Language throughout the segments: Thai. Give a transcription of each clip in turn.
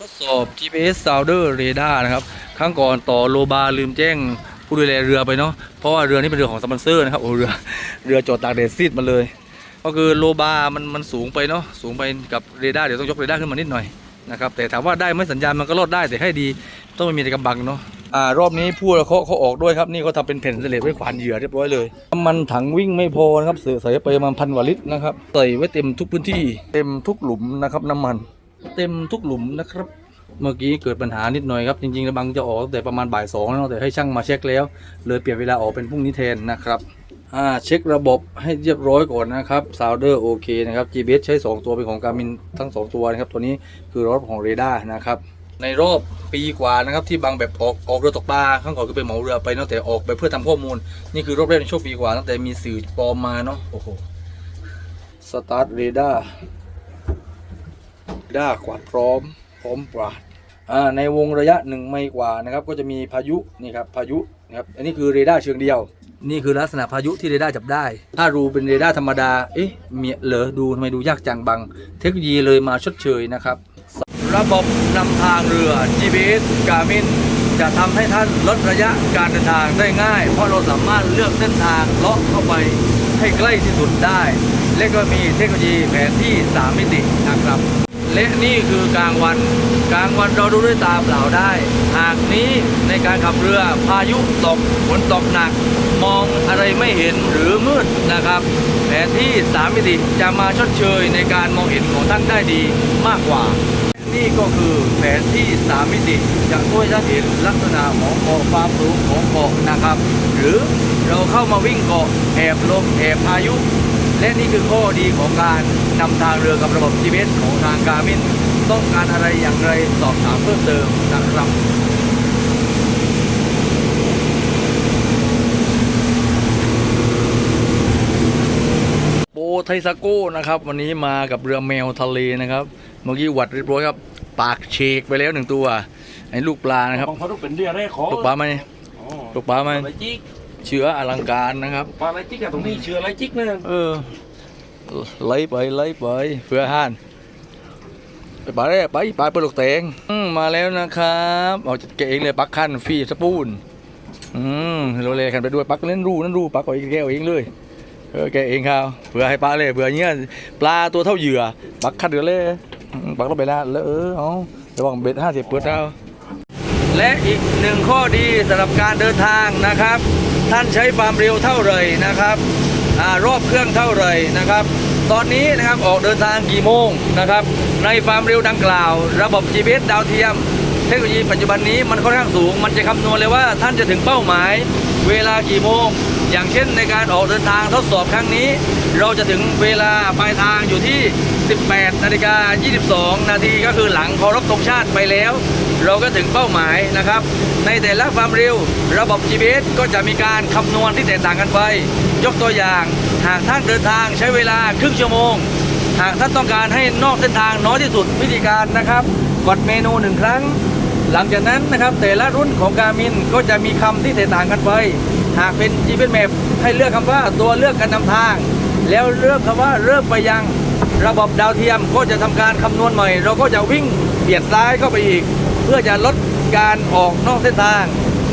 ทดสอบ GPS Sounder Radar นะครับ ครั้งก่อนต่อโลบาลืมแจ้งผู้ดูแลเรือไปเนาะ เพราะว่าเรือนี้เป็นเรือของสปอนเซอร์นะครับ โอ้เรือ เรือจอดตากแดดซีดมาเลย ก็คือโลบามันมันสูงไปเนาะ สูงไปกับเรดาร์เดี๋ยวต้องยกเรดาร์ขึ้นมานิดหน่อยนะครับ แต่ถามว่าได้ไหมสัญญาณมันก็รอดได้แต่ให้ดี ต้องไม่มีอะไรกำบังเนาะ อ่ารอบนี้ผู้เขาเขาออกด้วยครับ นี่เขาทำเป็นแผ่นเสลดไว้ขวานเหยื่อเรียบร้อยเลยน้ำมันถังวิ่งไม่พอนะครับเสือใส่ไปประมาณพันกว่าลิตรนะครับ ใส่ไว้เต็มทุกพื้นที่ เต็มทุกหลุมนะครับน้ำมัน เต็มทุกหลุมนะครับ เมื่อกี้เกิดปัญหานิดหน่อยครับ จริงๆระบังจะออกตั้งแต่ประมาณบ่ายสองแล้วแต่ให้ช่างมาเช็คแล้ว เลยเปลี่ยนเวลาออกเป็นพรุ่งนี้แทนนะครับอ่าเช็คระบบให้เรียบร้อยก่อนนะครับซาวเดอร์โอเคนะครับ GPS ใช้ 2 ตัวเป็นของการมินทั้ง 2 ตัวนะครับ ตัวนี้คือรถของเรดาร์นะครับในรอบปีกว่านะครับที่บางแบบออกออกเรือตกปลาข้างก่อนคือเป็นเหมาเรือไปเนาะแต่ออกไปเพื่อทำข้อมูล นี่คือรอบแรกในช่วงปีกว่าตั้งแต่มีสื่อปลอมมาเนาะโอ้โหสตาร์ทเรดาร์ ดากวาดพร้อม พร้อมปราดอ่าในวงระยะหนึ่งไมล์กว่านะครับ ก็จะมีพายุนี่ครับพายุนะครับอันนี้คือเรดาร์เชิงเดียว นี่คือลักษณะพายุที่เรดาร์จับได้ ถ้ารูเป็นเรดาร์ธรรมดาเอ๊ะเมียเหรอดูทำไมดูยากจังบังเทคโนโลยีเลยมาชดเชยนะครับ ระบบนำทางเรือ GPS Garmin จะทำให้ท่านลดระยะการเดินทางได้ง่าย เพราะเราสามารถเลือกเส้นทางเลาะเข้าไปให้ใกล้ที่สุดได้ และก็มีเทคโนโลยีแผนที่ 3 มิตินะครับ และนี่คือกลางวัน กลางวันเราดูด้วยตาเปล่าได้ หากนี้ในการขับเรือพายุตกฝนตกหนัก มองอะไรไม่เห็นหรือมืดนะครับแผนที่3มิติจะมาชดเชยในการมองเห็นของท่านได้ดีมากกว่า นี่ก็คือแผนที่3มิติจะช่วยท่านเห็นลักษณะของเกาะความสูงของเกาะนะครับ หรือเราเข้ามาวิ่งเกาะแอบลมแอบพายุ และนี่คือข้อดีของการนำทางเรือกับระบบ GPS ของทางการมินต้องการอะไรอย่างไรสอบถามเพิ่มเติมนะครับโปไทซาโก้นะครับ วันนี้มากับเรือแมวทะเลนะครับ เมื่อกี้หวัดเรียบร้อยครับ ปากเชกไปแล้วหนึ่งตัวไอ้ลูกปลานะครับของเขาต้องเป็นเรือแรกของลูกปลาไหมอ๋อลูกปลาไหมอะไรจิก เชื้ออลังการนะครับปลาอะไรจิกอะตรงนี้เชื้ออะไรจิกเนี่ยเออไล่ไปไล่ไปเพื่อห่านไปปลาได้ไปปลาปลาลูกแตงอืมมาแล้วนะครับเอาจัดแกะเองเลยปักขั้นฟรีสปูนอืมเราเลยกันไปด้วยปักเล่นรูนั่นรูปักเอาเองแกะเอาเองเลยเออแกะเองครับเผื่อให้ปลาเลยเผื่อเงี้ยปลาตัวเท่าเหยื่อปักขั้นเดือเลยอืมปักลงไปแล้วแล้วเออเอาระวังเบ็ดห้าสิบเปิดเอาและอีกหนึ่งข้อดีสำหรับการเดินทางนะครับ ท่านใช้ความเร็วเท่าไหร่นะครับอรอบเครื่องเท่าไหร่นะครับ ตอนนี้นะครับออกเดินทางกี่โมงนะครับ ในความเร็วดังกล่าว ระบบ GPS ดาวเทียม เทคโนโลยีปัจจุบันนี้มันค่อนข้างสูง มันจะคำนวณเลยว่าท่านจะถึงเป้าหมาย เวลากี่โมง อย่างเช่นในการออกเดินทางทดสอบครั้งนี้ เราจะถึงเวลาปลายทางอยู่ที่ 18นาฬิกา22 นาทีก็คือหลังเคารพธงชาติไปแล้ว เราก็ถึงเป้าหมายนะครับ ในแต่ละความเร็ว ระบบ GPS ก็จะมีการคำนวณที่แตกต่างกันไป ยกตัวอย่าง หากท่านเดินทางใช้เวลาครึ่งชั่วโมง หากท่านต้องการให้นอกเส้นทางน้อยที่สุดวิธีการนะครับกดเมนูหนึ่งครั้ง หลังจากนั้นนะครับแต่ละรุ่นของการมินก็จะมีคำที่แตกต่างกันไป หากเป็น GPS Map ให้เลือกคำว่าตัวเลือกการนำทาง แล้วเลือกคำว่าเริ่มไปยังระบบดาวเทียมก็จะทำการคำนวณใหม่ เราก็จะวิ่งเบียดซ้ายเข้าไปอีก เพื่อจะลดการออกนอกเส้นทาง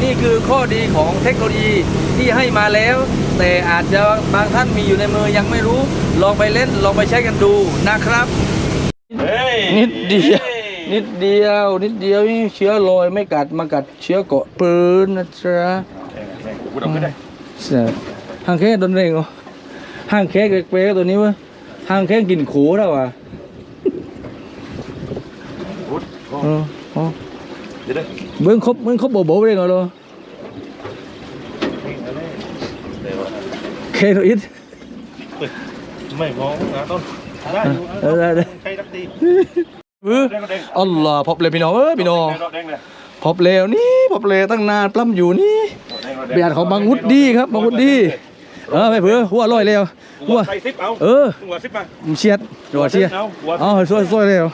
นี่คือข้อดีของเทคโนโลยีที่ให้มาแล้ว แต่อาจจะบางท่านมีอยู่ในมือยังไม่รู้ ลองไปเล่นลองไปใช้กันดูนะครับเฮ้ยนิดเดียวนิดเดียวนิดเดียวนี่เชื้อลอยไม่กัดมากัดเชื้อเกาะปืนนะจ๊ะกูดับไม่ได้เสีย ห้างแค่โดนเร่งเหรอห้างแค่เป๊กๆตัวนี้วะห้างแค่กินขูแล้ววะพุทธเอออ๋อเดี๋ยวเดี๋ยวเบิ้งครบเบิ้งครบโบโบเร่งเหรอเคโนอิทไม่มองนะต้นได้อยู่เออได้ได้ใช้ดักตีเออแดงก็แดงอัลลอฮ์พบเลยพี่น้องเอ้ยพี่น้องแดงเลยพบแล้วนี่พบแล้วตั้งนานปล้ำอยู่นี่เบียดของบางวุฒิดีครับบางวุฒิดี เออไม่เผื่อหัวลอยแล้วหัหัววใส่ซิปเอาเออหัวซิปมาผมเชียดโดดเชียดเอาหัวอ๋อสวยสวยแล้ว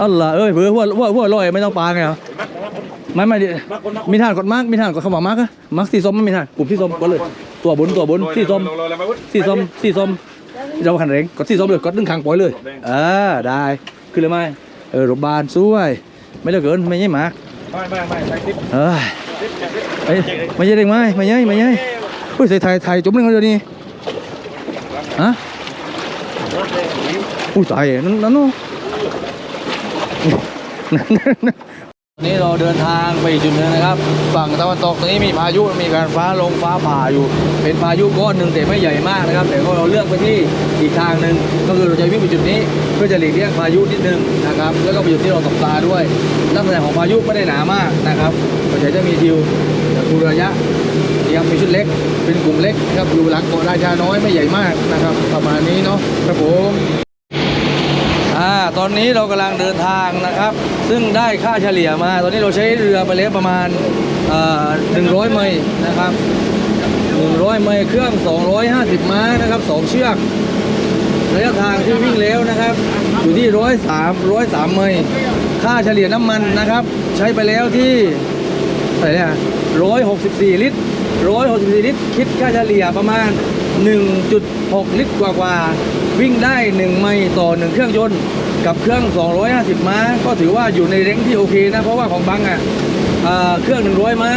อัลล่ะเอ้ยเผื่อหัวหัวหัวลอยไม่ต้องปาไงเหรอมักนะครับไม่ไม่ดิมักคนมักมีทานกดมากมีทานกดเข้ามามาร์กอะมาร์กสีส้มไม่มีทานกลุ่มสีส้มกดเลย ตัวบนตัวบนสีส้มโรยอะไรมาวุ้สีส้มสีส้มเราขันเร่งกดสีส้มเลยกดดึงคางปล่อยเลยเออได้ขึ้นเลยไหมเออรถบานสวย ไม่เลิกเกินไม่ใช่หมากไม่ไม่ไม่ใส่ซิปเอ้ยซิปซิปซิปเอ้ยไม่ใช่เด็กไหมไม่ใช่ไม่ใช่ เฮ้ยใส่ไทยไทยจบเรื่องเดียวนี้ฮะอุ้ยตายนั่นนั่นนู่นนี่เราเดินทางไปอีกจุดหนึงนะครับ ฝั่งตะวันตกตอนนี้มีพายุมีการฟ้าลงฟ้าผ่าอยู่ เป็นพายุก้อนหนึ่งแต่ไม่ใหญ่มากนะครับ แต่ก็เราเลือกไปที่อีกทางหนึ่งก็คือเราจะวิ่งไปจุดนี้เพื่อจะหลีกเลี่ยงพายุนิดนึงนะครับ แล้วก็ไปจุดที่เราตกปลาด้วยลักษณะของพายุไม่ได้หนามากนะครับก็จะมีทิวดูระยะ ยังมีชุดเล็ก เป็นกลุ่มเล็กนะครับอยู่หลังเกาะราชาน้อยไม่ใหญ่มากนะครับ ประมาณนี้เนาะครับผมอ่าตอนนี้เรากำลังเดินทางนะครับ ซึ่งได้ค่าเฉลี่ยมา ตอนนี้เราใช้เรือไปแล้วประมาณเอ่อ100ไมล์นะครับ100ไมล์เครื่อง250ม้านะครับสองเชือกระยะทางที่วิ่งแล้วนะครับ อยู่ที่ร้อยสามร้อยสามเมยค่าเฉลี่ยน้ำมันนะครับ ใช้ไปแล้วที่เท่าไหร่เนี่ยร้อยหกสิบสี่ลิตร ร้อยหกสิบลิตร คิดค่าเฉลี่ยประมาณ 1.6 ลิตรกว่ากว่าๆ วิ่งได้ 1 ไมล์ต่อ 1 เครื่องยนต์ กับเครื่อง 250 ม้า ก็ถือว่าอยู่ในเร่งที่โอเคนะ เพราะว่าของบังอะเอ่อเครื่อง 100 ม้า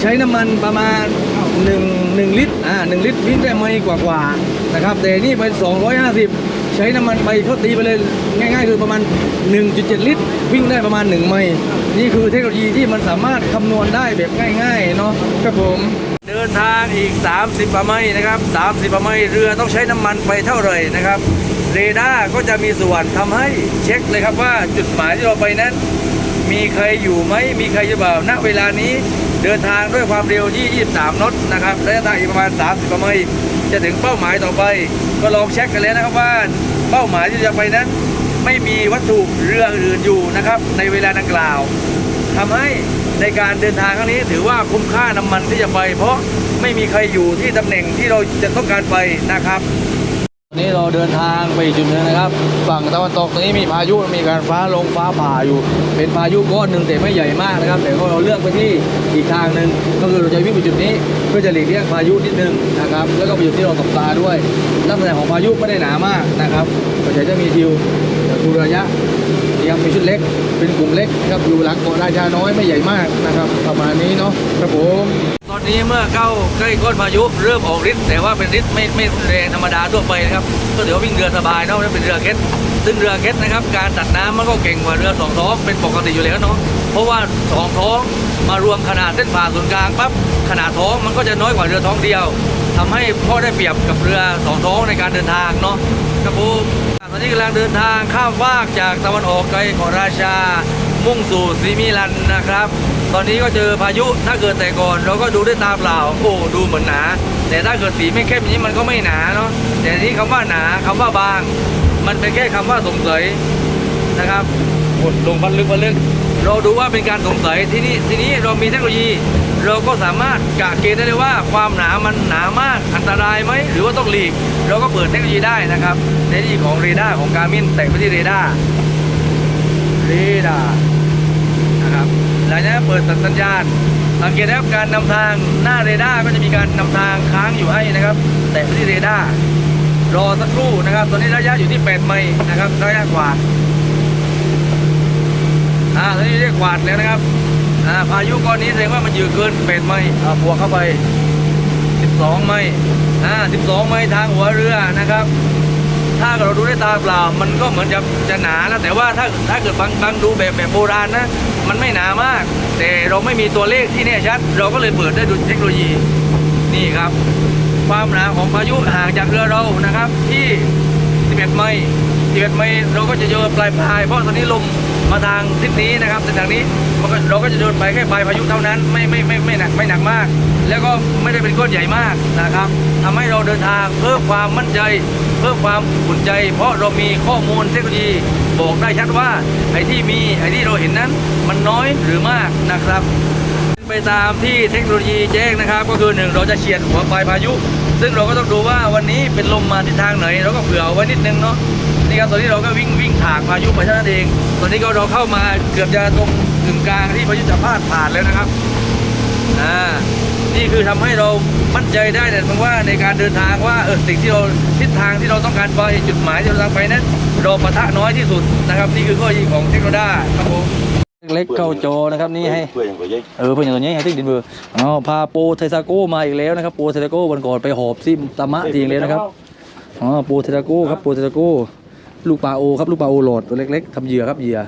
ใช้น้ำมันประมาณ 1 1 ลิตร อ่า 1 ลิตรวิ่งได้ไม่กว่ากว่าๆ นะครับ แต่นี่เป็น 250 ใช้น้ำมันไปเขาตีไปเลยง่าย ๆ คือประมาณ 1.7 ลิตร วิ่งได้ประมาณ 1 ไมล์ นี่คือเทคโนโลยีที่มันสามารถคำนวณได้แบบง่ายๆเนาะครับผมเดินทางอีก 30ประไมล์นะครับ30ประไมล์เรือต้องใช้น้ำมันไปเท่าไหร่นะครับเรดาร์ก็จะมีส่วนทำให้เช็คเลยครับว่าจุดหมายที่เราไปนั้น มีใครอยู่ไหมมีใครอยู่เปล่าณเวลานี้เดินทางด้วยความเร็วที่ 23 นอตนะครับระยะทางอีกประมาณ 30กิโลเมตรจะถึงเป้าหมายต่อไป ก็ลองเช็คกันแล้วนะครับว่าเป้าหมายที่จะไปนั้น ไม่มีวัตถุเรืออื่นอยู่นะครับ ในเวลาดังกล่าวทำให้ในการเดินทางครั้งนี้ถือว่าคุ้มค่าน้ำมันที่จะไป เพราะไม่มีใครอยู่ที่ตำแหน่งที่เราจะต้องการไปนะครับนี่เราเดินทางไปอีกจุดหนึงนะครับ ฝั่งตะวันตกตอนนี้มีพายุมีการฟ้าลงฟ้าผ่าอยู่ เป็นพายุก้อนหนึ่งแต่ไม่ใหญ่มากนะครับ แต่ก็เราเลือกไปที่อีกทางหนึ่งก็คือเราจะวิ่งไปจุดนี้เพื่อจะหลีกเลี่ยงพายุนิดนึงนะครับ แล้วก็ไปจุดที่เราตกปลาด้วยลักษณะของพายุไม่ได้หนามากนะครับก็จะมีทิว ดูระยะยังมีชุดเล็ก เป็นกลุ่มเล็กนะครับอยู่หลังเกาะราชาน้อยไม่ใหญ่มากนะครับประมาณนี้เนาะครับผมตอนนี้เมื่อเข้าใกล้ก้นพายุเริ่มออกฤทธิ์แต่ว่าเป็นฤทธิ์ไม่ไม่แรงธรรมดาทั่วไปนะครับก็ถือว่าวิ่งเรือสบายเนาะเป็นเรือเคสซึ่งเรือเคสนะครับการตัดน้ำมันก็เก่งกว่าเรือสองท้องเป็นปกติอยู่แล้วเนาะเพราะว่าสองท้องมารวมขนาดเส้นผ่าศูนย์กลางปั๊บขนาดท้องมันก็จะน้อยกว่าเรือท้องเดียวทำให้พ่อได้เปรียบกับเรือสองท้องในการเดินทางเนาะครับผม ตอนนี้กำลังเดินทางข้ามฟากจากตะวันออกไกลของราชา มุ่งสู่ซีมิลันนะครับ ตอนนี้ก็เจอพายุถ้าเกิดแต่ก่อน เราก็ดูด้วยตาเปล่า โอ้ดูเหมือนหนา แต่ถ้าเกิดสีไม่เข้มอย่างนี้มันก็ไม่หนาเนาะแต่ทีนี้คำว่าหนาคำว่าบาง มันเป็นแค่คำว่าสงสัยนะครับกดลงพันลึกพันลึกเราดูว่าเป็นการสงสัยที่นี่ที่นี้เรามีเทคโนโลยี เราก็สามารถกะเกณฑ์ได้เลยว่าความหนามันหนามากอันตรายไหมหรือว่าต้องหลีก เราก็เปิดเทคโนโลยีได้นะครับในที่ของเรดาร์ของการมินแต่งไปที่เรดาร์เรดาร์นะครับหลังจากนั้นเปิดสัญญาณสังเกตนะครับการนำทางหน้าเรดาร์ก็จะมีการนำทางค้างอยู่ให้นะครับ แตะไปที่เรดาร์รอสักครู่นะครับ ตอนนี้ระยะอยู่ที่ 8 ไมล์นะครับระยะกว่าอ่าตอนนี้เรียกกวาดแล้วนะครับ อ่าพายุก้อนนี้แสดงว่ามันยู่เกิน8ไมล์อ่บวกเข้าไป 12 ไมล์อ่า12 ไมล์ทางหัวเรือนะครับ ถ้าเราดูด้วยตาเปล่า มันก็เหมือนจะจะหนาแล้วแต่ว่าถ้าถ้าเกิดบางบางดูแบบแบบโบราณนะ มันไม่หนามาก แต่เราไม่มีตัวเลขที่แน่ชัด เราก็เลยเปิดได้ดูเทคโนโลยี นี่ครับ ความหนาของพายุห่างจากเรือเรานะครับที่ 11 ไมล์ 11ไมล์เราก็จะโยนปลายปลายเพราะตอนนี้ลมมาทางทิศนี้นะครับต่ทางนี้มันก็เราก็จะโยนไปแค่ปลายพายุเท่านั้นไม่ไม่ไม่ไม่หนักไม่หนักมาก แล้วก็ไม่ได้เป็นก้อนใหญ่มากนะครับทำให้เราเดินทางเพิ่มความมั่นใจ เพิ่มความอุ่นใจ เพราะเรามีข้อมูลเทคโนโลยีบอกได้ชัดว่าไอ้ที่มีไอ้ที่เราเห็นนั้นมันน้อยหรือมากนะครับ ไปตามที่เทคโนโลยีแจ้งนะครับ ก็คือหนึ่งเราจะเฉียดหัวปลายพายุ ซึ่งเราก็ต้องดูว่าวันนี้เป็นลมมาทิศทางไหนเราก็เผื่อเอาไว้นิดนึงเนาะนี่ครับตอนนี้เราก็วิ่งวิ่งถากพายุไปเท่านั้นเอง ตอนนี้ก็เราเข้ามาเกือบจะตรงกึ่งกลางที่พายุจะพาดผ่านแล้วนะครับอ่านี่คือทำให้เรามั่นใจได้แต่เพียงว่าในการเดินทางว่าเออสิ่งที่เราทิศทางที่เราต้องการไปจุดหมายที่เราต้องไปนั้นเราปะทะน้อยที่สุดนะครับ นี่คือข้อดีของเทคโนด้าครับผม เล็กเข้าจอนะครับนี่ให้ เพื่อนอย่างไรยัยเออเพื่อนอย่างตัวนี้ให้ติ๊กดินเบอร์อ๋อพาโปไทซาโก้มาอีกแล้วนะครับโปไทซาโก้วันก่อนไปหอบซิมตามะทีอีกแล้วนะครับอ๋อโปไทซาโก้ครับโปไทซาโก้ลูกปลาโอครับลูกปลาโอโหลดตัวเล็ก ๆทำเหยื่อครับเหยื่อ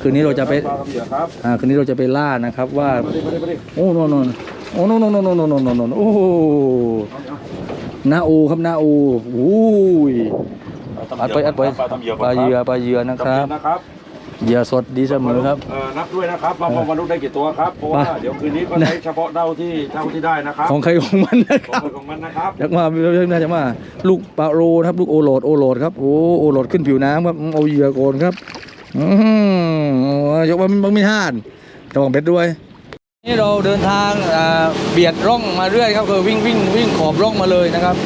คืนนี้เราจะไปปลาคำเหยื่อครับอ่าคืนนี้เราจะไปล่านะครับว่ามาดิมาดิมาดิโอ้โนนนโอ้โนนนนนนนนนโอ้โหนาโอครับนาโอโอ้ยอัดไปอัดไปปลาทำเหยื่อปลาเหยื่อปลาเหยื่อนะครับนะครับ เหยื่อสดดีเสมอครับเอ่อนับด้วยนะครับว่าพอมนุษย์ได้กี่ตัวครับเพราะว่าไปเดี๋ยวคืนนี้ก็ใช้เฉพาะเท่าที่เท่าที่ได้นะครับของใครของมันนะคของรับใครของมันนะครับอยากมาน่าจะมาลูกปลาโรนะครับลูกโอโหลดโอโหลดครับโอ้โอโหลดขึ้นผิวน้ำครับเอาเหยื่อโกนครับอืมยกว่ามันไม่ห่านระวังเบ็ดด้วย นี่เราเดินทางอ่าเบียดร่องมาเรื่อยครับคือวิ่งวิ่งวิ่งขอบร่องมาเลยนะครับ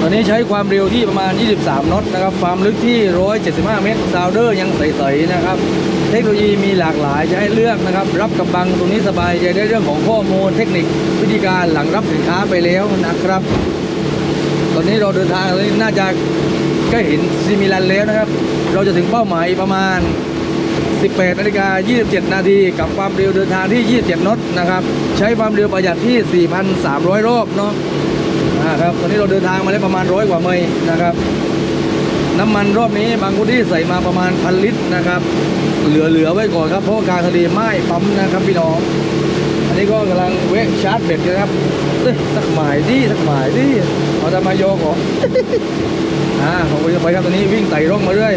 ตอนนี้ใช้ความเร็วที่ประมาณ 23 น็อตนะครับ ความลึกที่ 175 เมตรซาวเดอร์ยังใสๆนะครับ เทคโนโลยีมีหลากหลายจะให้เลือกนะครับ รับกำบังตรงนี้สบายใจได้เรื่องของข้อมูลเทคนิควิธีการหลังรับสินค้าไปแล้วนะครับ ตอนนี้เราเดินทางน่าจะใกล้เห็นซิมิลันแล้วนะครับ เราจะถึงเป้าหมายประมาณ 18นาฬิกา27 นาทีกับความเร็วเดินทางที่ 27 น็อตนะครับ ใช้ความเร็วประหยัดที่ 4,300 รอบเนาะ อ่าครับตอนนี้เราเดินทางมาได้ประมาณร้อยกว่าไมล์นะครับ น้ำมันรอบนี้บางคนที่ใส่มาประมาณพันลิตรนะครับ เหลือเหลือไว้ก่อนครับเพราะการทะเลไหม้ปั๊มนะครับพี่น้อง อันนี้ก็กำลังเวะชาร์จเบ็ดนะครับเอ้ยสักหมายดิสักหมายดิเราจะมาโยก่อนอ่าผมจะไปครับตอนนี้วิ่งไต่ร่องมาเรื่อย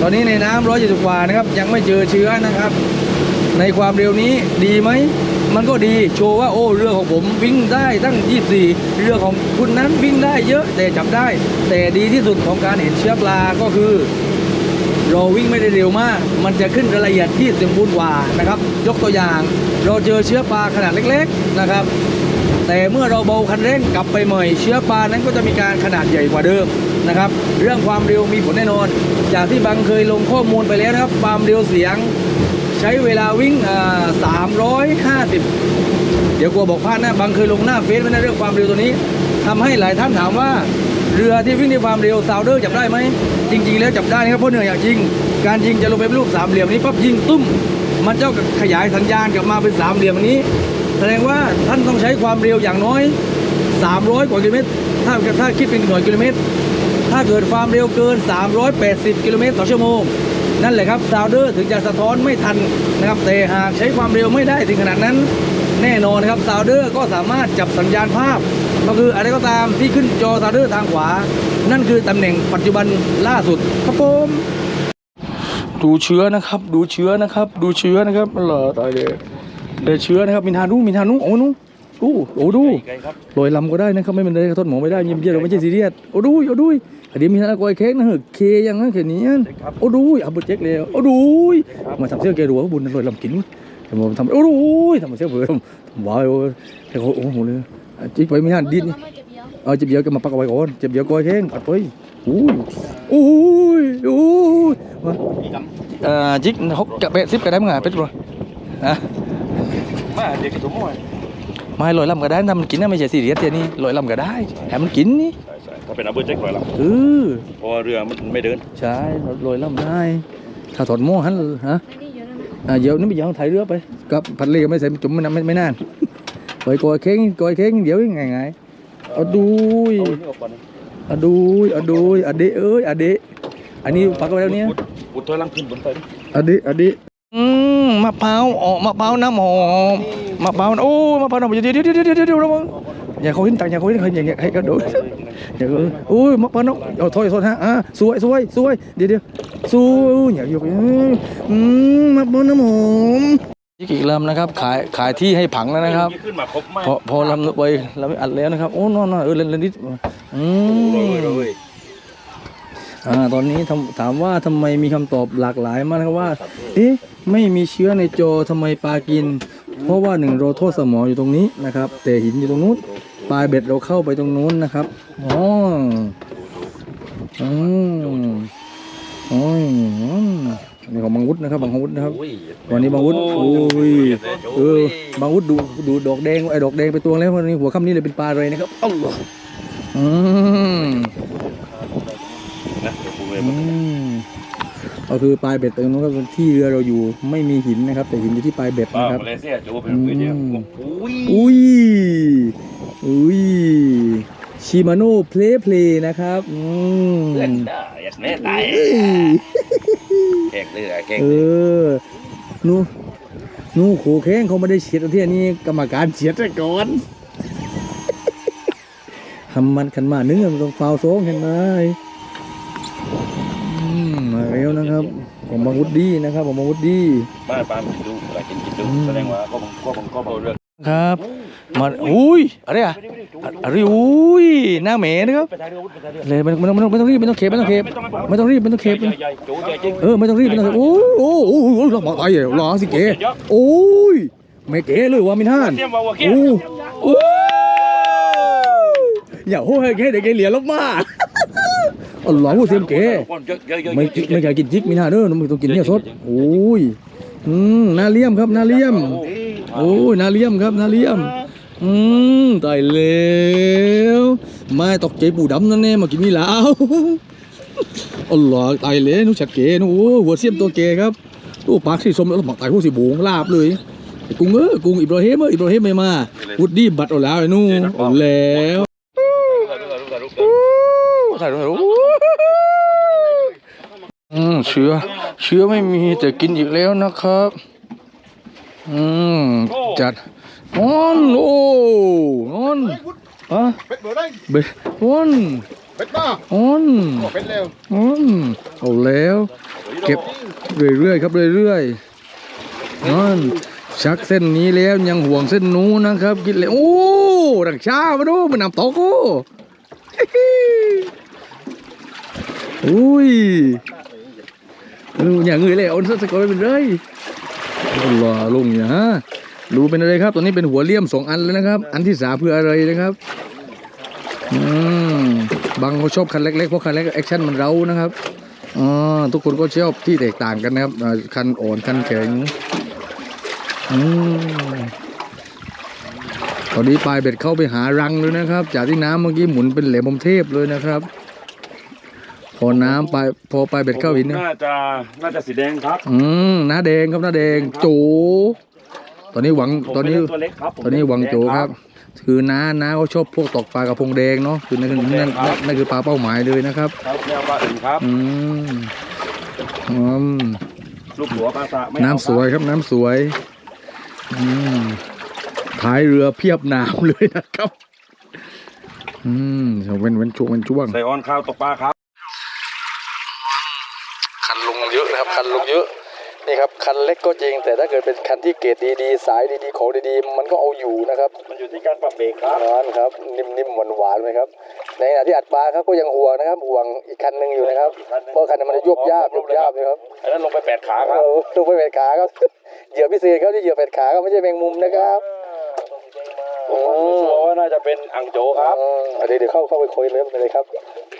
ตอนนี้ในน้ำร้อยเจ็ดสิบกว่านะครับ ยังไม่เจอเชื้อนะครับ ในความเร็วนี้ดีไหม มันก็ดีโชว์ว่าโอ้เรือของผมวิ่งได้ตั้ง 24 เรือของคุณนั้นวิ่งได้เยอะแต่จับได้ แต่ดีที่สุดของการเห็นเชื้อปลาก็คือเราวิ่งไม่ได้เร็วมาก มันจะขึ้นรายละเอียดที่สมบูรณ์กว่านะครับ ยกตัวอย่าง เราเจอเชื้อปลาขนาดเล็ก ๆนะครับ แต่เมื่อเราเบาคันเร่งกลับไปใหม่เชื้อปลานั้นก็จะมีการขนาดใหญ่กว่าเดิมนะครับ เรื่องความเร็วมีผลแน่นอน จากที่บังเคยลงข้อมูลไปแล้วนะครับ ความเร็วเสียง ใช้เวลาวิ่งอ่า350เดี๋ยวกลัวบอกพลาดนะ บางเคยลงหน้าเฟซไว้นะเรื่องความเร็วตัวนี้ทำให้หลายท่านถามว่าเรือที่วิ่งในความเร็วซาวเดอร์จับได้ไหม จริง ๆ แล้วจับได้นะครับเพราะเหนื่อยอย่ากยิง การยิงจะลงไปเป็นรูปสามเหลี่ยมนี้ปั๊บยิงตุ้ม มันเจ้าขยายสัญญาณกลับมาเป็นสามเหลี่ยมนนี้ แสดงว่าท่านต้องใช้ความเร็วอย่างน้อย 300 กว่ากิโลเมตร ถ้าถ้าคิดเป็นหน่วยกิโลเมตร ถ้าเกิดความเร็วเกิน 380 กิโลเมตรต่อชั่วโมง นั่นแหละครับซาวเดอร์ถึงจะสะท้อนไม่ทันนะครับแต่หากใช้ความเร็วไม่ได้ถึงขนาดนั้น แน่นอนนะครับซาวเดอร์ก็สามารถจับสัญญาณภาพ ก็คืออะไรก็ตามที่ขึ้นจอซาวเดอร์ทางขวา นั่นคือตำแหน่งปัจจุบันล่าสุดครับผมดูเชื้อนะครับ ดูเชื้อนะครับ ดูเชื้อนะครับเหรอตายเลยเดเชื้อนะครับมินทานุมินทานุโอ้นุ ดูโอ้ดูไกลครับลอยลำก็ได้นะครับไม่เป็นไรกระทษหมอไม่ได้เยี่ยมเยี่ยมเราไม่ใช่ซีเรียสโอ้ดูโอ้ดูอันนี้มีทนากอยเค้กนะเหรอเคยังนะเขียนนี้โอ้ดูเอาบุเจ๊กเลยโอ้ดูมาทำเสื้อแกรัวบุญลอยลำกินแต่ผมทำโอ้ดูทำเสื้อเผื่อทำว้าวแต่เขาโอ้โหเลยจิ๊กไปไม่ทันดิ้นไม่เก็บเยอะเอาเจ็บเยอะก็มาปักเอาไว้ก่อนเจ็บเยอะก้อยแข้งปัดไปอุ้ยอุ้ยอุ้ยมาเอ่อจิกหกกะเปะสิบกะได้มั้งอะเป็ดบ่ฮะมาเด็กกับถุงมวย ไม่ลอยลำก็ได้ถ้ามันกินนะไม่ใช่ซีเรียสเดี๋ยวนี้ลอยลำก็ได้แต่มันกินนี่ใช่ใช่ถ้าเป็นอาเบอร์เจ็คไว้ละเออเพราะว่าเรือมันไม่เดินใช่ลอยลำได้ถ้าถอดหม้อหันฮะไม่ได้เยอะนะอะเดี๋ยวนี่ไปยังถ่ายเรือไปกับพันเล่ก็ไม่ใส่จุ่มมันไม่ไม่นานปล่อยก้อยแข้งก้อยแข้งเดี๋ยวยังไงไงเอาดูยเอาอันนี้ออกก่อนนะเอาดูยเอาดูยอะเดะเอ้ยอะเดะอันนี้ปักเอาไว้แล้วเนี่ย อุดอุดถอยหลังขึ้นบนไปดิอดีอดีอืมมะพร้าวอ๋อมะพร้าวน้ำหอม มะพร้าวโอ้มะพร้าวน้ำเดี๋ยวเดี๋ยวเดี๋ยวเดี๋ยวเดี๋ยวระวังอย่าเขาห็นตังอย่าเขาห็นใครอย่าอย่าให้กระโดดอย่าเออโอ้ยมะพร้าวน้ำเอาถอยถอยฮะอะสวยสวยสวยเดี๋ยวเดี๋ยวสวยอย่าหยกอืมมะพร้าวน้ำหอมยี่กี่ลำนะครับขายขายที่ให้ผังแล้วนะครับพอพอลำไปเราไม่อัดแล้วนะครับโอ้นอนนอนเออเล่นเล่นนิดอืโรยมอ่าตอนนี้ถามว่าทำไมมีคำตอบหลากหลายมากนะครับว่า เอ๊ะไม่มีเชื้อในโจอทำไมปลากิน เพราะว่าหนึ่งเราโทษสมองอยู่ตรงนี้นะครับ แต่หินอยู่ตรงนู้นปลายเบ็ดเราเข้าไปตรงนู้นนะครับอ๋ออืมอ๋อนี่ของบางวุฒนะครับบางวุฒนะครับวันนี้บางวุฒโอ้ยเออบางวุฒดูดูดอกแดงไอ้ดอกแดงไปตัวแล้ววันนี้หัวค่ำนี้เลยเป็นปลาอะไรนะครับอ้าวอืมนะเดี๋ยว กูเลยอืมก็คือปลายเบ็ดตรงนู้นก็เป็นที่เรือเราอยู่ไม่มีหินนะครับ แต่หินอยู่ที่ปลายเบ็ดอ่านะครับ มาเลเซียจูเป็นปุ๋ยเดียวอุ้ยอุ้ย อุ้ย ชิมาโน่เพลเพลนะครับ อืมเล่นได้ยัดแม่ตายเอ้ยแข่งเลยแข่งเออหนูหนูโขแข้งเขาไม่ได้เฉียดเอาที่อันนี้กรรมการเฉียดซะก่อนทำมันขันมาเนื้อมันต้องฟาวโซ่เห็นไหมอืมมาแล้ว นะครับ ของบางวุฒดีนะครับของบางวุฒดีมาปามกินดูอะไรกินกินดูอืมแสดงว่าก็บังก็บังก็บังเรื่องครับมาอุ้ยอะไรอะอะไรอุ้ยหน้าเหม็นนะครับไปถ่ายรูปไปถ่ายรูปเลยไม่ต้องไม่ต้องไม่ต้องรีบไม่ต้องเข็บไม่ต้องเข็บไม่ต้องรีบไม่ต้องเข็บใหญ่ใหญ่จูใหญ่จริงเออไม่ต้องรีบไม่ต้องเข็บโอ้ยโอ้ยโอ้ยโอ้ยหมอตายเหรอสิเก๋โอ้ยไม่เก๋เลยว่ามินฮันเตรียมวางหัวเขี้ยโอ้โอ้อย่าโหให้เก๋เด็กเก๋เหลียลบมาอ๋ อหลอผู้เสียมเก๋คนเยอะเยอะเยอะไม่ไม่อยากกินจิกมินฮันเด้อมึงต้องกินเนี่ยสดโอ้ยอืมนาเลี่ยมครับนาเลี่ยมโอ้ยนาเลี่ยมครับนาเลี่ยมอืมตายแล้วไม่ตกใจปู่ดำนั่นแน่มากินนี่แล้วอ๋อเหรอตายเลยนุชัดเก๋นุโอ้หัวเสียมตัวเก๋ครับตู้ปากสีส้มแล้วหมักตายหัวสีบูงลาบเลยไอ้กุ้งเออกุ้งอิบราฮิมเอออิบราฮิมไม่มาวุดดี้บัตรเอาแล้วไอ้นู่นเอาแล้วถ่ายรูปถ่ายรูป อืมเชื้อ เชื้อไม่มีแต่กินอีกแล้วนะครับ อืมจัดนอนโอ้นอนฮะเป็ดเบอร์ได้เบนอนเป็ดมานอนเป็ดเร็วอืมเอาแล้ว เก็บเรื่อยๆครับเรื่อยๆนั่นชักเส้นนี้แล้วยังห่วงเส้นนู้นนะครับ กินเลยโอ้ดังช้ามาดูมันนำตกโอ้อุ้ยเอย่างเงยเลยเอาสักสกอร์เป็นไรอัลลอฮ์ลุงอย่าฮะรู้เป็นอะไรครับตอนนี้เป็นหัวเลี่ยมสองอันแล้วนะครับ อันที่สามเพื่ออะไรนะครับอืมบางเขาชอบคันเล็กๆเพราะคันเล็กแอคชั่นมันเร้านะครับอ๋อทุกคนก็ชอบที่แตกต่างกันนะครับคันอ่อนคันแข็งอืมตอนนี้ปลายเบ็ดเข้าไปหารังเลยนะครับ จากที่น้ำเมื่อกี้หมุนเป็นแหลมพรหมเทพเลยนะครับ อน้ำไปลายพอปลายเบ็ดเข้าหินนะน่าจะน่าจะสีแดงครับอืมหน้าแดงครับหน้าแดงโจตอนนี้หวังตอนนี้ตัวเล็กครับตอนนี้หวังโจครับ คือน้าน้าเขาชอบพวกตกปลากระพงแดงเนาะคือนั่นคือนั่นนั่นนั่นคือปลาเป้าหมายเลยนะครับ ครับแนวปลาอื่นครับ อืมอืมลูกหัวปลาสะไม่น้ำสวยครับน้ำสวยอืมท้ายเรือเพียบน้ำเลยนะครับ อืมเว้นเว้นช่วงเว้นช่วงใส่ออนข้าวตกปลาครับ คันลงเยอะ นะครับคันลงเยอะนี่ครับคันเล็กก็จริง แต่ถ้าเกิดเป็นคันที่เกรดดีๆ สายดีๆของดีๆ มันก็เอาอยู่นะครับมันอยู่ที่การปรับเบรกครับร้านครับนิ่มๆหวานๆไหมครับในขณะที่อัดปลาครับก็ยังห่วงนะครับห่วงอีกคันหนึ่งอยู่นะครับเพราะคันนั้นมันจะยุบยาบยุบยาบเลยครับอันนั้นลงไปแปดขาครับเออลงไปแปดขาครับเหยื่อพิเศษครับที่เหยื่อแปดขาครับไม่ใช่แมงมุมนะครับอืมชัวร์ว่าน่าจะเป็นอังโจครับอืมเดี๋ยวเดี๋ยวเข้าเข้าไปคุยเลยไปเลยครับบางคนร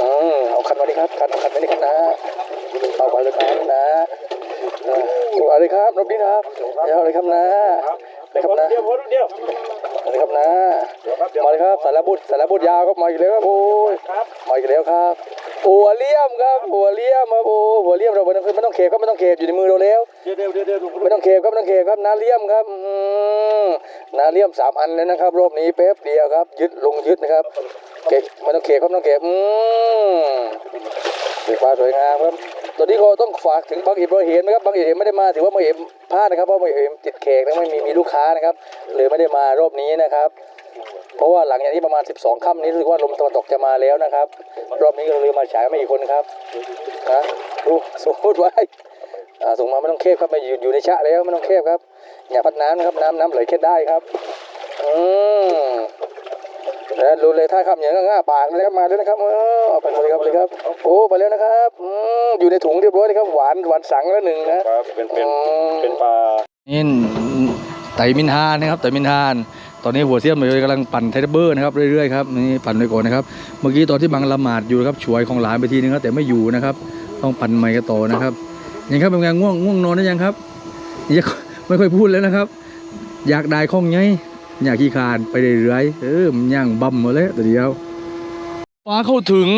อืมเอาคันมาดิครับคันเอาคันมาดิครับนะเอาไปเลยครับนะเออเอาเลยครับนบดีครับเอาเลยครับนะเลยครับนะเดียวเดียวเลยครับนะมาเลยครับสารบุตรสารบุตรยาวครับมาอีกแล้วครับโอ้ยมาอีกแล้วครับหัวเลี่ยมครับหัวเลี่ยมครับโอ้หัวเลี่ยมเราไม่ต้องไม่ต้องเขบครับไม่ต้องเขบอยู่ในมือเราแล้วไม่ต้องเขบครับไม่ต้องเขบครับนาเลี่ยมครับอืม นาเลี่ยมสามอันเลยนะครับ รอบนี้แป๊บเดียวครับ ยึดลงยึดนะครับ เก็บไม่ต้องเขบครับต้องเขบอืมสีฟ้าสวยงามครับตอนนี้ก็ต้องฝากถึงบางอิบราฮิมนะครับบางอิบราฮิมไม่ได้มาถือว่าบางอิบราฮิมพลาดนะครับเพราะบางอิบราฮิมติดแขกนะไม่มีมีลูกค้านะครับเลยไม่ได้มารอบนี้นะครับเพราะว่าหลังจากนี้ประมาณ 12ค่ำนี้รู้สึกว่าลมตะวันตกจะมาแล้วนะครับ รอบนี้ก็เลยมาฉายมาอีกคนครับนะดูสมมติไว้ส่งมาไม่ต้องเคบครับมาอยู่อยู่ในชะแล้วไม่ต้องเคบครับ อย่าพัดน้ำนะครับน้ำน้ำไหลแค่ได้ครับ อืมนะรู้เลยถ้าคำอย่างง่าปากนะครับมาแล้วนะครับเออเอาไปเลยครับเลยครับ โอ้ไปแล้วนะครับอืมอยู่ในถุงเรียบร้อยเลยครับหวานหวานสังแล้วหนึ่งนะครับเป็นเป็นเป็นปลานี่ไตมินฮานนะครับไตมินฮานตอนนี้หัวเสียมเลยกำลังปั่นไทเทเบอร์นะครับเรื่อยๆครับนี่ปั่นไปก่อนนะครับเมื่อกี้ตอนที่บังละหมาดอยู่นะครับช่วยของหลานไปทีนึงครับแต่ไม่อยู่นะครับ ต้องปั่นใหม่กันต่อนะครับยังครับเป็นไงง่วงง่วงนอนได้ยังครับยัง ไม่ค่อยพูดแล้วนะครับ อยากได้ข้องไงอยากขี้คร้านไปเรื่อยๆเออมันย่างบัมมาแล้วแต่เดียวฟ้าเข้าถึง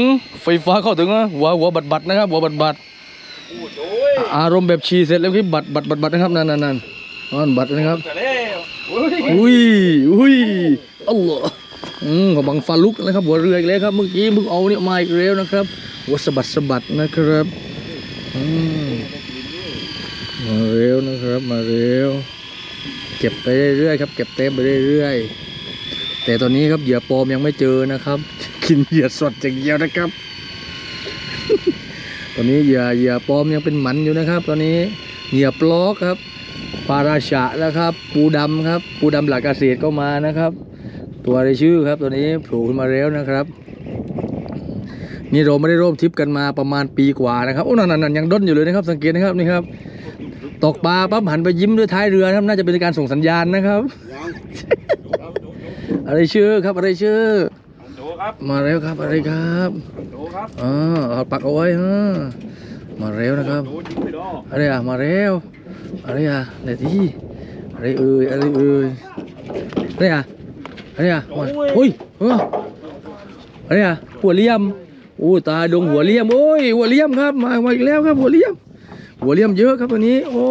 ไฟฟ้าเข้าถึงนะหัวหัวบัดบัดนะครับหัวบัดบัดอารมณ์แบบชีเสร็จแล้วที่บัดบัดบัดบัดนะครับนั่นนั่นนั่นนั่นบัดนะครับแต่แล้วอุ้ยอุ้ยอัลลอฮ์อืมของบังฟาลุกนะครับ หัวเรืออีกแล้วครับเมื่อกี้มึงเอาเนี่ยมาอีกแล้วนะครับหัวสะบัดสะบัดนะครับอืม มาเร็วนะครับมาเร็ว เก็บไปเรื่อยๆครับ เก็บเต็มไปเรื่อยๆแต่ตอนนี้ครับเหยื่อปลอมยังไม่เจอนะครับ กินเหยื่อสดอย่างเดียวนะครับ ตอนนี้เหยื่อเหยื่อปลอมยังเป็นหมันอยู่นะครับ ตอนนี้เหยื่อปลอกครับปาราชะนะครับ ปูดำครับ ปูดำหลักเกษตรก็มานะครับ ตัวในชื่อครับตัวนี้โผล่ขึ้นมาแล้วนะครับ นี่เราไม่ได้ร่วมทริปกันมาประมาณปีกว่านะครับโอ้นั่นนั่นยังด้นอยู่เลยนะครับ สังเกตนะครับนี่ครับ ตกปลาปั๊บหันไปยิ้มด้วยท้ายเรือนะครับน่าจะเป็นการส่งสัญญาณนะครับ อะไรชื่อครับอะไรชื่อดูครับมาแล้วครับอะไรครับดูครับอ่าเอาปักเอาไว้ฮะมาแล้วนะครับดูยิงไปดออะไรอะมาแล้วอะไรอะไหนที่อะไรเอ่ยอะไรเอ่ยอะไรอะอะไรอะมาอุ้ยเอออะไรอะหัวเลี่ยมโอ้ตาดงหัวเลี่ยมโอ้ยหัวเลี่ยมครับมามาอีกแล้วครับหัวเลี่ยม หัวเลี่ยมเยอะครับวันนี้ โอ้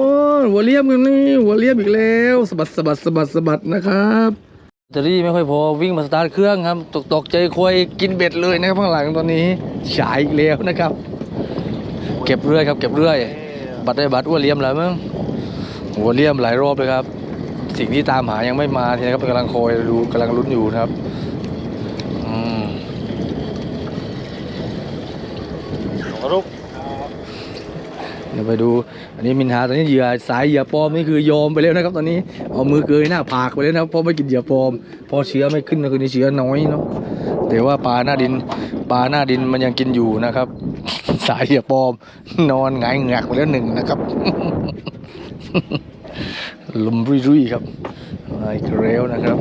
หัวเลี่ยมกันนี่หัวเลี่ยมอีกแล้วสะบัดสะบัดสะบัดสะบัดนะครับแบตเตอรี่ไม่ค่อยพอวิ่งมาสตาร์ทเครื่องครับตกตกใจควยกินเบ็ดเลยนะครับข้างหลังตอนนี้ฉายอีกแล้วนะครับ เก็บเรื่อยครับเก็บเรื่อย บัตรได้บัตรอ้วนเลี่ยมแล้วมั้งหัวเลี่ยมหลายรอบเลยครับ สิ่งที่ตามหายังไม่มาทีนะครับกำลังคอยดูกำลังลุ้นอยู่นะครับอืมลูก ดี๋ยวไปดู อันนี้มินหาตอนนี้เหยื่อสายเหยื่อปลอมนี่คือยอมไปแล้วนะครับ ตอนนี้เอามือเกยหน้าผากไปแล้วนะเพราะไม่กินเหยื่อปลอม พอเชื้อไม่ขึ้นนะคือนี่เชื้อน้อยเนาะแต่ว่าปลาหน้าดินปลาหน้าดินมันยังกินอยู่นะครับ สายเหยื่อปลอม นอนหงายเหงือกไปแล้วหนึ่งนะครับลมรุ่ยๆครับมาอีกแล้วนะครับ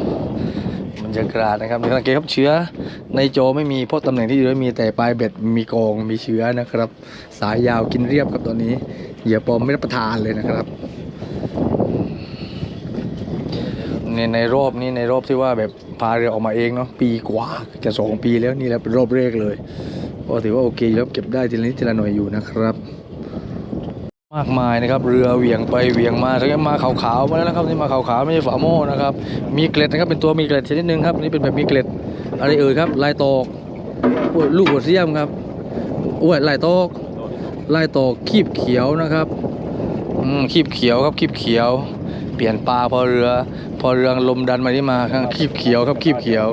บรรยากาศนะครับสังเกตครับเชื้อในโจไม่มีเพราะตำแหน่งที่อยู่มีแต่ปลายเบ็ดมีกองมีเชื้อนะครับ สายยาวกินเรียบครับตอนนี้เหยื่อปอมไม่รับประทานเลยนะครับในในรอบนี้ในรอบที่ว่าแบบพาเรือออกมาเองเนาะปีกว่าจะสองปีแล้วนี่แหละเป็นรอบแรกเลยก็ถือว่าโอเคครับเก็บได้ทีละนิดทีละหน่อยอยู่นะครับ มากมายนะครับเรือเหวี่ยงไปเหวี่ยงมาทั้งมาขาวๆมาแล้วนะครับนี่มาขาวๆไม่ใช่ฝาโม่นะครับมีเกล็ดนะครับเป็นตัวมีเกล็ดชนิดหนึ่งครับนี่เป็นแบบมีเกล็ดอะไรเอ่ยครับลายตอกอ้ยลูกหัวเสียมครับอ้ยลายตอกลายตอกคีบเขียวนะครับอืมคีบเขียวครับคีบเขียว เปลี่ยนปลาพอเรือ พอเรือลมดันมาที่มาข้างคีบเขียวครับคีบเขียว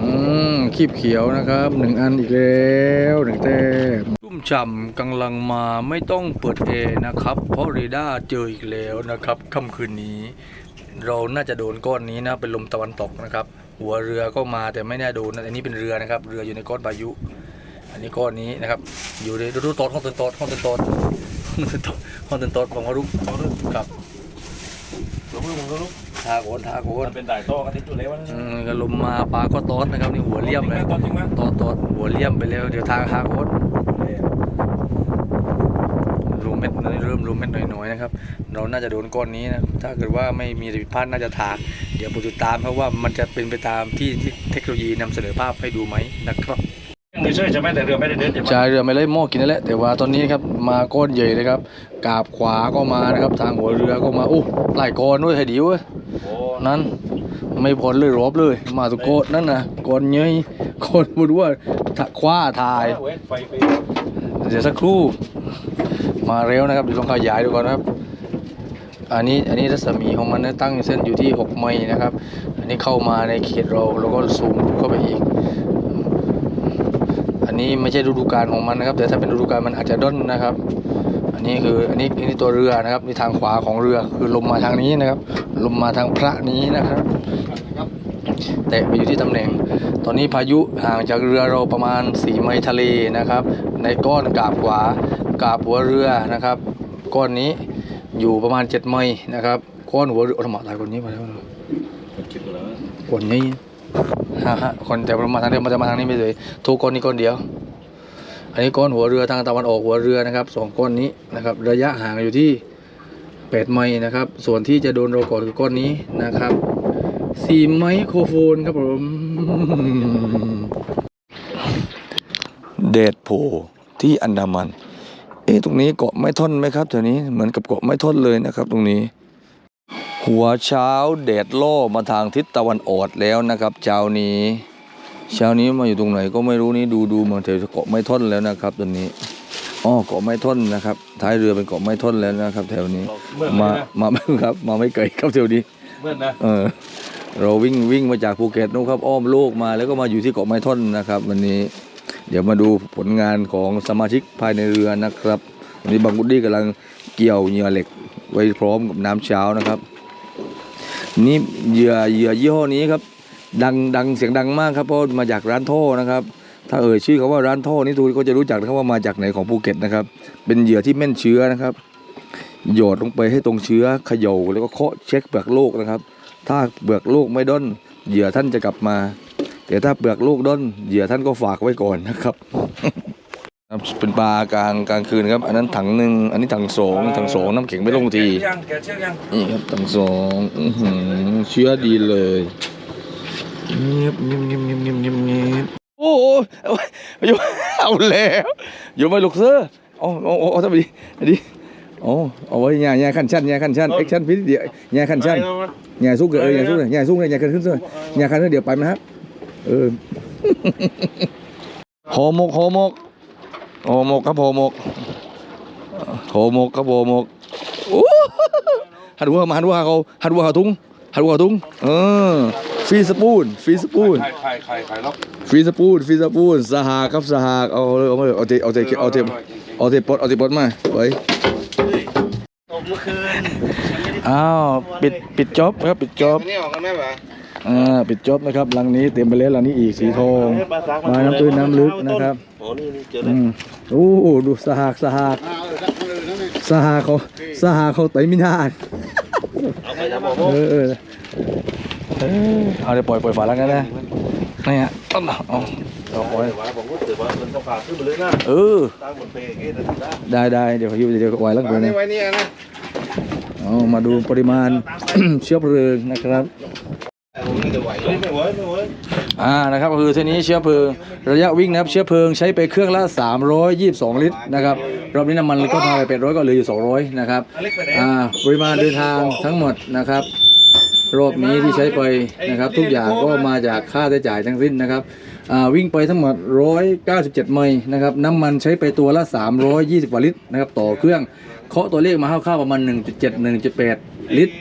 อืมคีบเขียวนะครับหนึ่งอันอีกแล้วหนึ่งแต้ม ฉ่ำกำลังมาไม่ต้องเปิดแอร์นะครับ เพราะเรดาร์เจออีกแล้วนะครับค่ำคืนนี้ เราน่าจะโดนก้อนนี้นะเป็นลมตะวันตกนะครับ หัวเรือก็มาแต่ไม่แน่โดนนะอันนี้เป็นเรือนะครับ เรืออยู่ในก้อนพายุ อันนี้ก้อนนี้นะครับ อยู่ในรูโตดห้องเตือนโตดห้องเตือนโตดห้องเตือนโตดห้องเตือนโตดของฮารุครับลูกลูกลูกทาโกนทาโกนมันเป็นด่ายโต้กันที่จุดเล็กวะอืมก็ลมมาปลาก็ตอดนะครับนี่หัวเลี่ยมเลยตอนจริงไหมตอดตอดหัวเลี่ยมไปแล้วเดี๋ยวทางทางโคตรรู เม็ดเริ่มรูเม็ดหน่อยๆนะครับ เราน่าจะโดนก้อนนี้นะ ถ้าเกิดว่าไม่มีอะไรผิดพลาดน่าจะถาก เดี๋ยวผมติดตามเพราะว่ามันจะเป็นไปตามที่ที่เทคโนโลยีนำเสนอภาพให้ดูไหมนะครับยังไม่ใช่ใช่ไหมแต่เรือไม่ได้เดินใช่ไหมชายเรือไม่ไล่หม้อกินนั่นแหละแต่ว่าตอนนี้ครับมาก้อนใหญ่เลยครับกาบขวาก็มานะครับทางหัวเรือก็มาอู้หลายก้อนด้วยให้ดีเว้ยโอ้นั้นไม่พอเลยรอบเลย มาตุกโกดนั่นนะก้อนเย้ยก้อนบุดว่าถ้าคว้าทายเว้นไฟฟรีเดี๋ยวสักครู่ มาเร็วนะครับเดี๋ยวลองขยายดูก่อนนะครับอันนี้อันนี้รัศมีของมันนะตั้งเส้นอยู่ที่ 6 ไมล์นะครับ อันนี้เข้ามาในเขตเราเราก็ซูมเข้าไปอีก อันนี้ไม่ใช่ฤดูกาลของมันนะครับ แต่ถ้าเป็นฤดูกาลมันอาจจะด้นนะครับ อันนี้คืออันนี้อันนี้ตัวเรือนะครับนี่ทางขวาของเรือคือลมมาทางนี้นะครับ ลมมาทางพระนี้นะครับ แตะไปอยู่ที่ตำแหน่ง ตอนนี้พายุห่างจากเรือเราประมาณ 4 ไมล์ทะเลนะครับ ในก้อนกาบขวากาบหัวเรือนะครับ ก้อนนี้อยู่ประมาณ 7 ไมล์นะครับก้อนหัวเรือโอ้ธรรมะตายคนนี้มาแล้วนะคิดดูแล้วก้อนนี้ฮะฮะคนแต่มาทางเดียวมันจะมาทางนี้ไม่เลยทุกก้อนนี้ก้อนเดียว อันนี้ก้อนหัวเรือทางตะวันออกหัวเรือนะครับสองก้อนนี้นะครับ ระยะห่างอยู่ที่8ไมล์นะครับ ส่วนที่จะโดนเราก่อนคือก้อนนี้นะครับ 4ไมโครโฟนครับผม เดดโพที่อันดามัน เอ๊ะตรงนี้เกาะไม้ท่อนไหมครับแถวนี้เหมือนกับเกาะไม้ท่อนเลยนะครับ ตรงนี้ หัวเช้าแดดล่อมาทางทิศตะวันออกแล้วนะครับเช้านี้ เช้านี้มาอยู่ตรงไหนก็ไม่รู้นี่ดูดูเหมือนแถวเกาะไม้ท่อนแล้วนะครับตอนนี้อ๋อเกาะไม้ท่อนนะครับท้ายเรือเป็นเกาะไม้ท่อนแล้วนะครับ แถวนี้เมื่อนมานะมาไม่ครับ มาไม่ไกลครับแถวนี้ เมื่อนนะเออเราวิ่งวิ่งมาจากภูเก็ตนู่นครับ อ้อมโลกมาแล้วก็มาอยู่ที่เกาะไม้ท่อนนะครับ วันนี้ เดี๋ยวมาดูผลงานของสมาชิกภายในเรือนะครับวันนี้บางกุดดี้กำลังเกี่ยวเหยื่อเหล็ก ไว้พร้อมกับน้ำเช้านะครับ นี่เหยื่อเหยื่อยี่ห้อนี้ครับ ดังดังเสียงดังมากครับเพราะมาจากร้านท่อนะครับถ้าเอ่ยชื่อเขาว่าร้านท่อนี่ทุกคนก็จะรู้จักนะครับว่ามาจากไหนของภูเก็ตนะครับ เป็นเหยื่อที่แม่นเชื้อนะครับ หยอดลงไปให้ตรงเชื้อเขย่าแล้วก็เคาะเช็คเปลือกโลกนะครับ ถ้าเปลือกโลกไม่ด้นเหยื่อท่านจะกลับมา แต่ถ้าเปลือกโลกด้นเหยื่อท่านก็ฝากไว้ก่อนนะครับครับเป็นปลากลางกลางคืนครับ อันนั้นถังหนึ่งอันนี้ถังสองถังสองน้ำแข็งไม่ลงทียังแกเชือกยังนี่ครับถังสองอื้อหือเชื้อดีเลยเงียบเงียบเงียบเงียบเงียบเงียบเงียบโอ้โหเอาอยู่เอาแล้วอยู่ไม่ลูกเสือเอาเอาเอาเอาทำไมดีดี โอ้เอาไว้ยาญาขั้นชั้นยาขั้นชั้นเอ็กชั่นพิษเดียวยาขั้นชั้นอย่าสู้เกินเอออย่าสู้เลยอย่าสู้เลยอย่าเกินขึ้นเลยอย่าขันเดี๋ยวไปมันครับเออหอหมกหอหมกหอหมกครับหอหมกหอหมกครับหอหมกโอ้หันหัวมาหันหัวเขาหันหัวเขาทุ่ง หันหัวเขาทุ่งเออฟรีสปูนฟรีสปูนไข่ไข่ไข่ไข่ล็อกฟรีสปูนฟรีสปูนสหาครับสหาเอาเลยเอาเลยเอาเทเอาเทเอาเทเอาเทปลดเอาเทปลดมาไว้ตกเมื่อคืนอ้าวปิดปิดจ็อบครับปิดจ็อบนี่ออกกันไหมวะอ่าปิดจบนะครับหลังนี้เต็มไปแล้วหลังนี้อีกสีทองมาน้ำตื้นน้ำลึกนะครับโอ้นี่นี่เจออืมโอ้โหดูสหากสหากสหากเขาสหากเขาไตมินาน เอาไปทำหมอเออเออเออเอาเดี๋ยวปล่อยปล่อยฝาแล้วกันนะนี่ฮะเอาเอาเอาปล่อยผมก็ถือว่ามันต้องฝาขึ้นไปเลยนะเออตั้งบนเปรย์กี้นะได้ได้เดี๋ยวอยู่เดี๋ยวไว้แล้วกันนะไว้นี่นะเอามาดูปริมาณเชื้อเพลิงนะครับผมไม่ไหวไม่ไหวไม่ไหว อ่านะครับก็คือเท่านี้เชื้อเพลิง ระยะวิ่งนะครับเชื้อเพลิงใช้ไปเครื่องละ 322 ลิตรนะครับรอบนี้น้ำมันก็พาไป800ก็เหลืออยู่ 200 นะครับอ่าปริมาณเดินทางทั้งหมดนะครับรอบนี้ที่ใช้ไปนะครับ ทุกอย่างก็มาจากค่าใช้จ่ายทั้งสิ้นนะครับอ่าวิ่งไปทั้งหมด 197 ไมล์นะครับน้ำมันใช้ไปตัวละ 320กว่าลิตรนะครับต่อเครื่องเคาะตัวเลขมาคร่าวๆประมาณ 1.7 1.8 ลิตร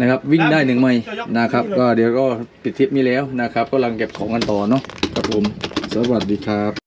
นะครับวิ่งได้หนึ่งไมล์นะครับ ก็เดี๋ยวก็ปิดทริปนี้แล้วนะครับ ก็กำลังเก็บของกันต่อเนาะครับผมสวัสดีครับ